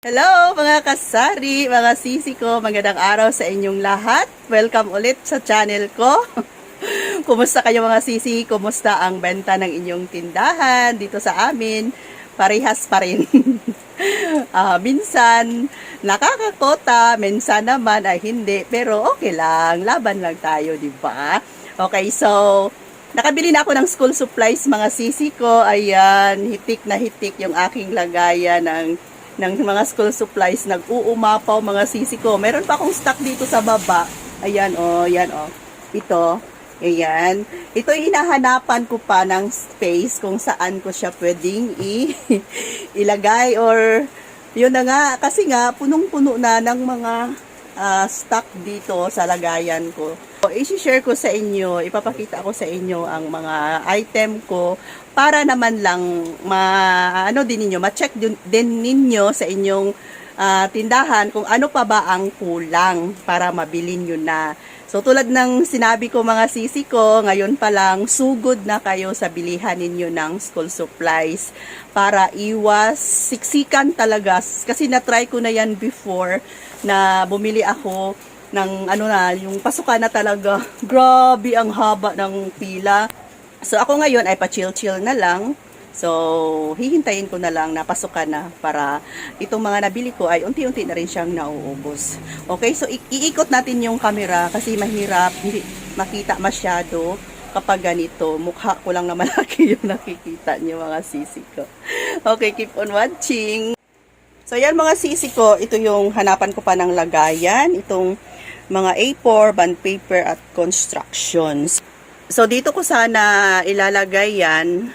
Hello mga kasari, mga sisi ko, magandang araw sa inyong lahat. Welcome ulit sa channel ko. Kumusta kayo mga sisi? Kumusta ang benta ng inyong tindahan dito sa amin? Parehas pa rin. Ah, minsan nakakakota, minsan naman ay hindi, pero okay lang, laban lang tayo, di ba? Okay, so nakabili na ako ng school supplies mga sisi ko. Ayan, hitik na hitik yung aking lagayan ng ng mga school supplies. Nag-uumapaw mga sisi ko. Meron pa akong stock dito sa baba. Ayan, oh, yan, oh. Ito. Ayan. Ito hinahanapan ko pa ng space kung saan ko siya pwedeng i ilagay or yun na nga. Kasi nga, punong-puno na ng mga ah, stock dito sa lagayan ko. I-share ko sa inyo, ipapakita ko sa inyo ang mga item ko para naman lang ma ano din ninyo, ma-check din, din ninyo sa inyong ah, tindahan kung ano pa ba ang kulang para mabili nyo na. So tulad ng sinabi ko mga sisi ko, ngayon pa lang sugod na kayo sa bilihan ninyo ng school supplies para iwas siksikan talaga. Kasi na-try ko na yan before na bumili ako ng ano na, yung pasukan na talaga. Grabe ang haba ng pila. So ako ngayon ay pa-chill-chill na lang. So, hihintayin ko na lang na pasukan na para itong mga nabili ko ay unti-unti na rin siyang nauubos. Okay, so iikot natin yung camera kasi mahirap hindi makita masyado kapag ganito. Mukha ko lang na malaki yung nakikita niyo mga sisi ko. Okay, keep on watching. So, yan mga sisi ko, ito yung hanapan ko pa ng lagayan. Itong mga A4, bond paper at constructions. So, dito ko sana ilalagay yan.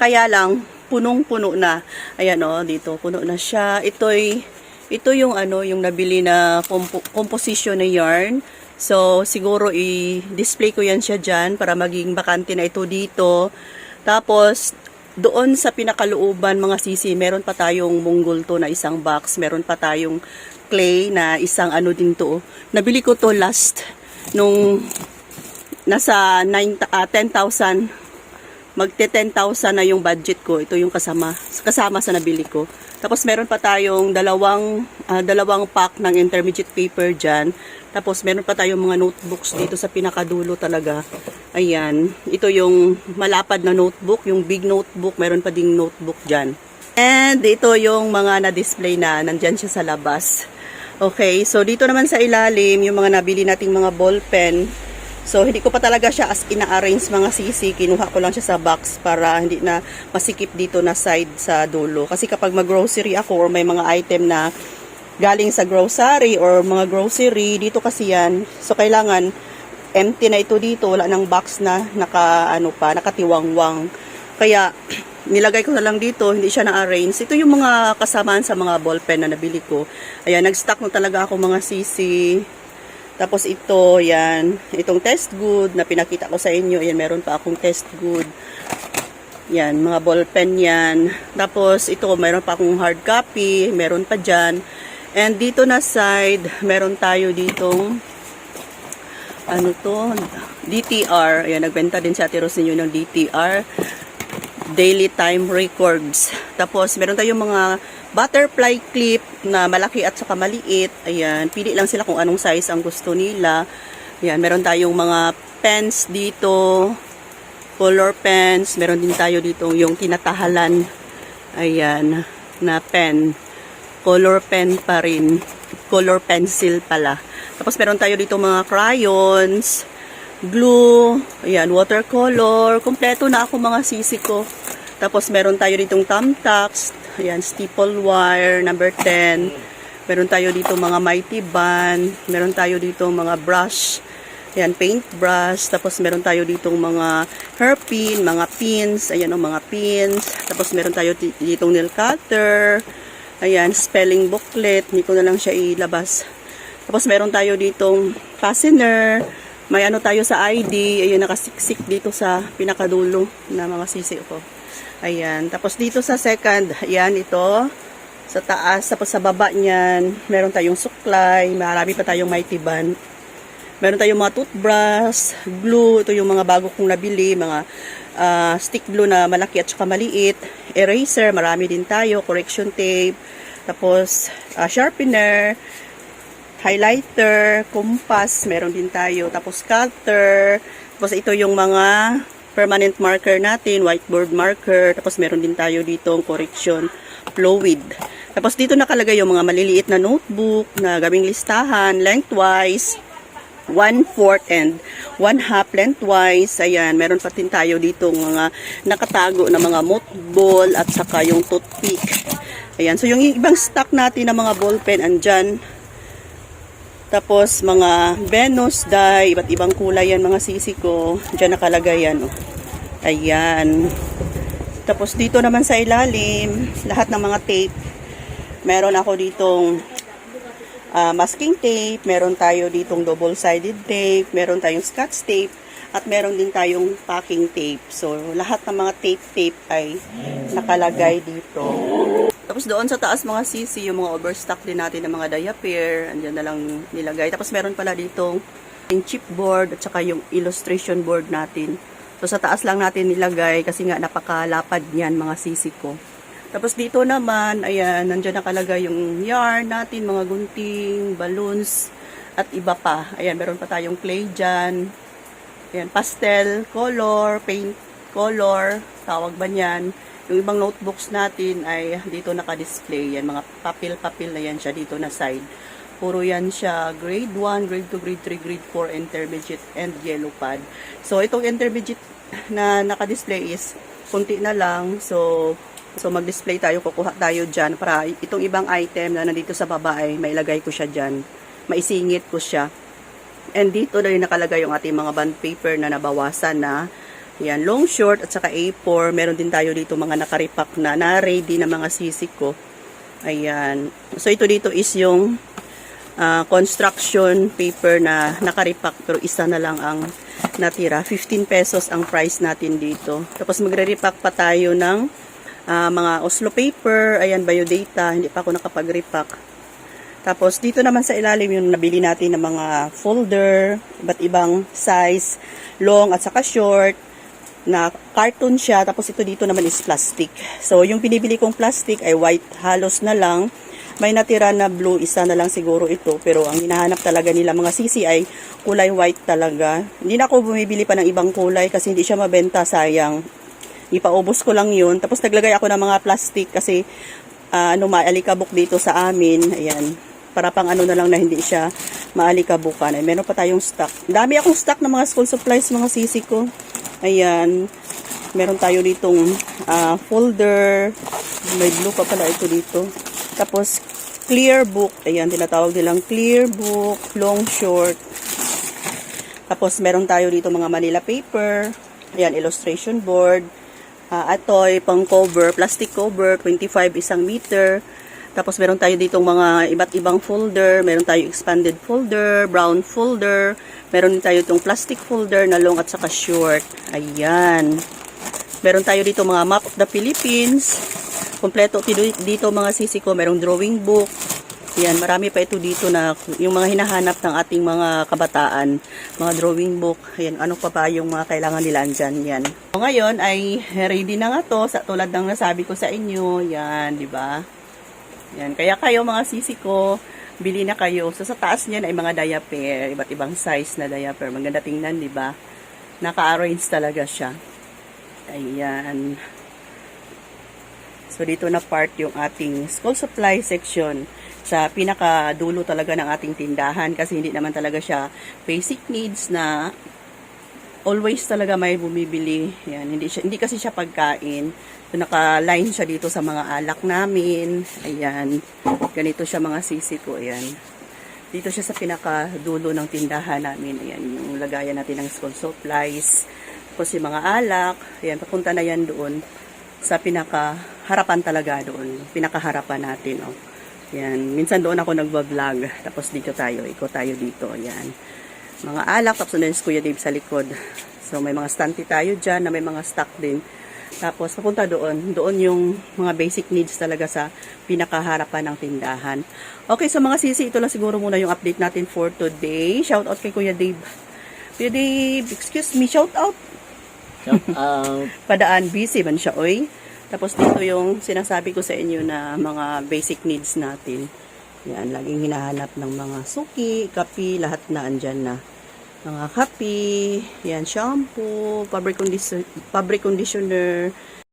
Kaya lang, punong-puno na. Ayan o, dito, puno na siya. Ito'y, ito yung ano, yung nabili na compo- composition na yarn. So, siguro i-display ko yan siya dyan para maging bakante na ito dito. Tapos, doon sa pinakalooban mga sisi, meron pa tayong munggol na isang box. Meron pa tayong clay na isang ano din to. Nabili ko to last nung nasa 9, ah, 10,000 magte 10,000 na yung budget ko. Ito yung kasama kasama sa nabili ko. Tapos meron pa tayong dalawang ah, dalawang pack ng intermediate paper diyan. Tapos meron pa tayong mga notebooks dito sa pinakadulo talaga. Ayan, ito yung malapad na notebook, yung big notebook, meron pa ding notebook diyan. And ito yung mga na-display na nandyan siya sa labas. Okay, so dito naman sa ilalim, yung mga nabili nating mga ball pen. So, hindi ko pa talaga siya as ina-arrange mga sisi. Kinuha ko lang siya sa box para hindi na masikip dito na side sa dulo. Kasi kapag mag-grocery ako or may mga item na galing sa grocery or mga grocery, dito kasi yan. So, kailangan empty na ito dito. Wala nang box na naka, ano pa, nakatiwangwang. Kaya, nilagay ko na lang dito, hindi siya na-arrange. Ito yung mga kasamaan sa mga ballpen na nabili ko. Ayan, nag-stock na talaga ako mga sisi. Tapos ito, yan, itong test good na pinakita ko sa inyo. Ayan, meron pa akong test good. Yan, mga ballpen yan. Tapos ito, meron pa akong hard copy. Meron pa dyan. And dito na side, meron tayo ditong ano to, DTR. Ayan, nagbenta din si Ate Rose ninyo ng DTR. Daily Time Records. Tapos, meron tayong mga butterfly clip na malaki at saka maliit. Ayan, pili lang sila kung anong size ang gusto nila. Ayan, meron tayong mga pens dito, color pens. Meron din tayo dito yung tinatahalan. Ayan, na pen. Color pen pa rin. Color pencil pala. Tapos meron tayo dito mga crayons, glue, ayan, watercolor. Kompleto na ako mga sisi ko. Tapos meron tayo ditong thumbtacks, ayan, staple wire, number 10. Meron tayo dito mga mighty band. Meron tayo dito mga brush, ayan, paint brush. Tapos meron tayo ditong mga hairpin, mga pins, ayan o, mga pins. Tapos meron tayo di- ditong nail cutter, ayan, spelling booklet. Hindi ko na lang siya ilabas. Tapos meron tayo ditong fastener. May ano tayo sa ID. Ayun, nakasiksik dito sa pinakadulo na mga sisi ko. Ayan. Tapos dito sa second, ayan, ito. Sa taas, tapos sa baba niyan, meron tayong suklay. Marami pa tayong mighty band. Meron tayong mga toothbrush, glue. Ito yung mga bago kong nabili. Mga ah, stick glue na malaki at saka maliit. Eraser, marami din tayo. Correction tape. Tapos, ah, sharpener, highlighter, compass, meron din tayo. Tapos, cutter. Tapos, ito yung mga permanent marker natin, whiteboard marker. Tapos, meron din tayo dito correction fluid. Tapos, dito nakalagay yung mga maliliit na notebook na gawing listahan, lengthwise, one-fourth and one-half lengthwise. Ayan, meron pa din tayo dito mga nakatago na mga mothball at saka yung toothpick. Ayan, so yung ibang stock natin na mga ballpen andyan. Tapos mga Venus dye, iba't ibang kulay yan mga sisi ko. Diyan nakalagay yan. Oh. Ayan. Tapos dito naman sa ilalim, lahat ng mga tape. Meron ako ditong ah, masking tape, meron tayo ditong double-sided tape, meron tayong scotch tape, at meron din tayong packing tape. So, lahat ng mga tape-tape ay nakalagay dito. Tapos doon sa taas mga sisi, yung mga overstock din natin ng mga diaper, andyan na lang nilagay. Tapos meron pala ditong yung chipboard at saka yung illustration board natin. So sa taas lang natin nilagay kasi nga napakalapad niyan mga sisi ko. Tapos dito naman, ayan, nandiyan nakalagay yung yarn natin, mga gunting, balloons, at iba pa. Ayan, meron pa tayong clay dyan. Ayan, pastel, color, paint color, tawag ba niyan. Yung ibang notebooks natin ay dito naka-display. Yan, mga papel-papel na yan siya dito na side. Puro yan siya grade 1, grade 2, grade 3, grade 4, intermediate, and yellow pad. So, itong intermediate na naka-display is kunti na lang. So, so mag-display tayo, kukuha tayo dyan para itong ibang item na nandito sa baba ay mailagay ko siya dyan. Maisingit ko siya. And dito na rin nakalagay yung ating mga bond paper na nabawasan na yan, long short at saka A4. Meron din tayo dito mga nakaripak na na-ready na mga sisik ko. Ayan. So ito dito is yung ah, construction paper na nakaripak pero isa na lang ang natira. 15 pesos ang price natin dito. Tapos magre-repack pa tayo ng ah, mga Oslo paper. Ayan, biodata. Hindi pa ako nakapag-repack. Tapos dito naman sa ilalim yung nabili natin ng mga folder, iba't ibang size, long at saka short na carton siya. Tapos ito dito naman is plastic. So yung pinibili kong plastic ay white halos na lang. May natira na blue, isa na lang siguro ito. Pero ang hinahanap talaga nila mga sisi ay kulay white talaga. Hindi na ako bumibili pa ng ibang kulay kasi hindi siya mabenta, sayang. Ipaubos ko lang yun. Tapos naglagay ako ng mga plastic kasi ah, ano maalikabok dito sa amin. Ayan. Para pang ano na lang na hindi siya maalikabukan. Ay, meron pa tayong stock. Dami akong stock ng mga school supplies, mga sisi ko. Ayan. Meron tayo ditong ah, folder. May blue pa pala ito dito. Tapos, clear book. Ayan, tinatawag nilang clear book, long short. Tapos, meron tayo dito mga Manila paper. Ayan, illustration board. Uh, atoy, pang cover, plastic cover, 25 isang meter. Tapos meron tayo ditong mga iba't ibang folder. Meron tayo expanded folder, brown folder. Meron din tayo itong plastic folder na long at saka short. Ayan. Meron tayo dito mga map of the Philippines. Kompleto dito mga sisi ko. Merong drawing book. Yan, marami pa ito dito na yung mga hinahanap ng ating mga kabataan. Mga drawing book. Yan, ano pa ba yung mga kailangan nila andyan. Yan. So, ngayon ay ready na nga to. Sa, tulad ng nasabi ko sa inyo. Yan, di ba? Yan. Kaya kayo mga sisi ko, bili na kayo. So, sa taas niyan ay mga diaper. Iba't ibang size na diaper. Maganda tingnan, di ba? Naka-arrange talaga siya. Ayan. So, dito na part yung ating school supply section sa pinakadulo talaga ng ating tindahan kasi hindi naman talaga siya basic needs na always talaga may bumibili. Yan, hindi, siya, hindi kasi siya pagkain. So, naka-line siya dito sa mga alak namin. Ayan. Ganito siya mga sisi ko. Ayan. Dito siya sa pinakadulo ng tindahan namin. Ayan, yung lagayan natin ng school supplies. Tapos yung mga alak. Ayan, papunta na yan doon sa pinaka-harapan talaga doon. Pinakaharapan natin, oh. Yan. Minsan doon ako nagbablog. Tapos dito tayo. Iko tayo dito. Yan. Mga alak. Tapos na si Kuya Dave sa likod. So, may mga stunty tayo dyan na may mga stock din. Tapos, papunta doon. Doon yung mga basic needs talaga sa pinakaharapan ng tindahan. Okay, so mga sisi, ito lang siguro muna yung update natin for today. Shout out kay Kuya Dave. Kuya Dave, excuse me, shout out. Shout out. Padaan, busy man siya, oy. Tapos dito yung sinasabi ko sa inyo na mga basic needs natin. Yan, laging hinahanap ng mga suki, kapi, lahat na andyan na. Mga kapi, yan, shampoo, fabric, condition, fabric conditioner,